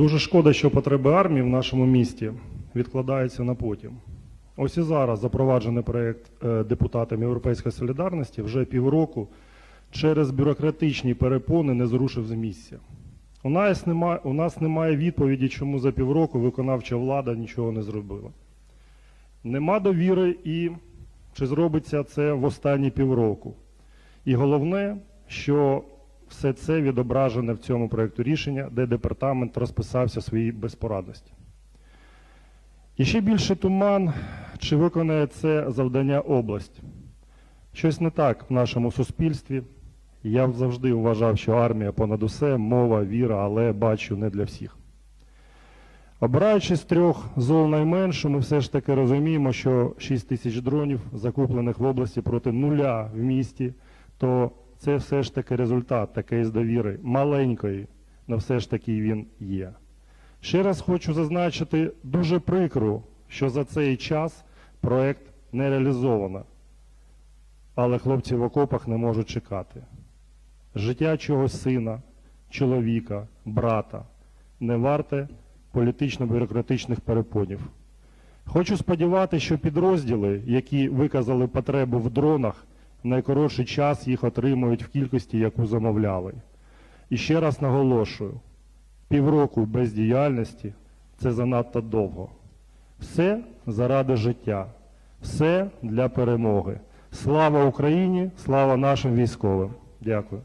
Дуже шкода, що потреби армії в нашому місті відкладаються на потім. Ось і зараз запроваджений проєкт е, депутатами Європейської солідарності вже півроку через бюрократичні перепони не зрушив з місця. У нас, немає, у нас немає відповіді, чому за півроку виконавча влада нічого не зробила. Нема довіри і чи зробиться це в останні півроку. І головне, що все це відображене в цьому проєкту рішення, де департамент розписався своїй безпорадності. І ще більше туман, чи виконає це завдання область. Щось не так в нашому суспільстві. Я завжди вважав, що армія понад усе, мова, віра, але бачу не для всіх. Обираючи з трьох зол найменшу, ми все ж таки розуміємо, що 6 тисяч дронів, закуплених в області проти нуля в місті, то це все ж таки результат такої довіри, маленької, але все ж таки він є. Ще раз хочу зазначити дуже прикро, що за цей час проект не реалізовано, але хлопці в окопах не можуть чекати. Життя чогось сина, чоловіка, брата не варте політично-бюрократичних перепонів. Хочу сподіватися, що підрозділи, які виказали потребу в дронах, в найкоротший час їх отримують в кількості, яку замовляли. І ще раз наголошую: півроку бездіяльності це занадто довго. Все заради життя, все для перемоги. Слава Україні, слава нашим військовим. Дякую.